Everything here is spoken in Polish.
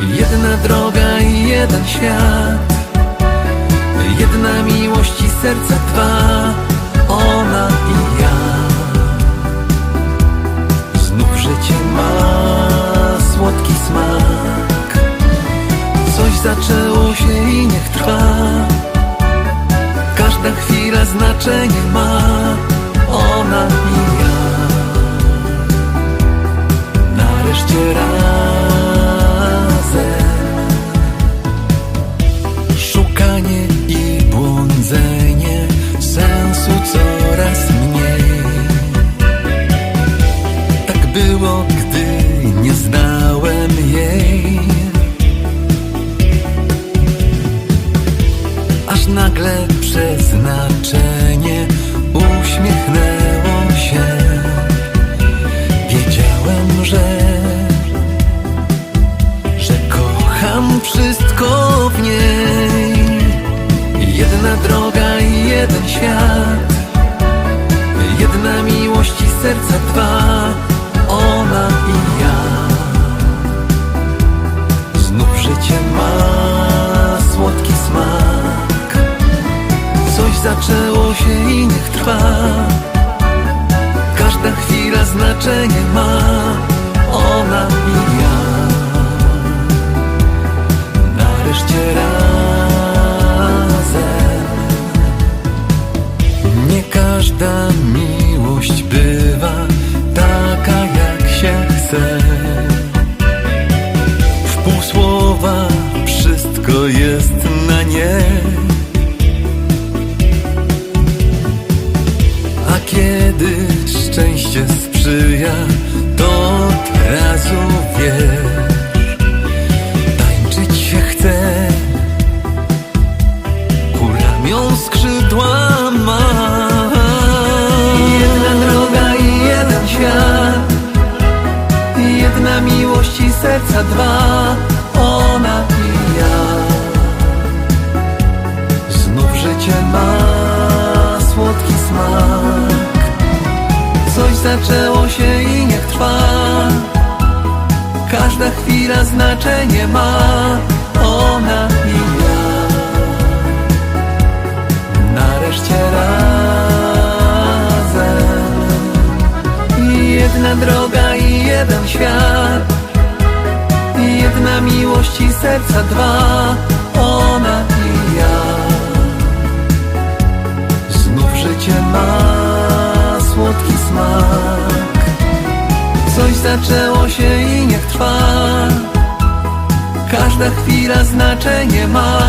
Jedna droga i jeden świat. Jedna miłość i serca dwa Ona i ja. Znów życie ma słodki smak. Coś zaczęło się i niech trwa. Każda chwila znaczenie ma. Ona i ja Szukanie i błądzenie Sensu coraz mniej. Tak było, gdy nie znałem jej. Aż nagle przeznaczenie uśmiechnęło się zaczęło się i niech trwa. Każda chwila znaczenie ma. Ona i ja. Nareszcie razem. Nie każda miłość bywa Taka jak się chce. W pół słowa wszystko jest na nie szczęście sprzyja, to od razu wiesz, tańczyć się chce, ku ramion skrzydła ma. Jedna droga i jeden świat, jedna miłość i serca dwa, ona i ja. Znów życie ma zaczęło się i niech trwa. Każda chwila znaczenie ma. Ona i ja. Nareszcie razem. Jedna droga i jeden świat. Jedna miłość i serca dwa smak. Coś zaczęło się i niech trwa. Każda chwila znaczenie ma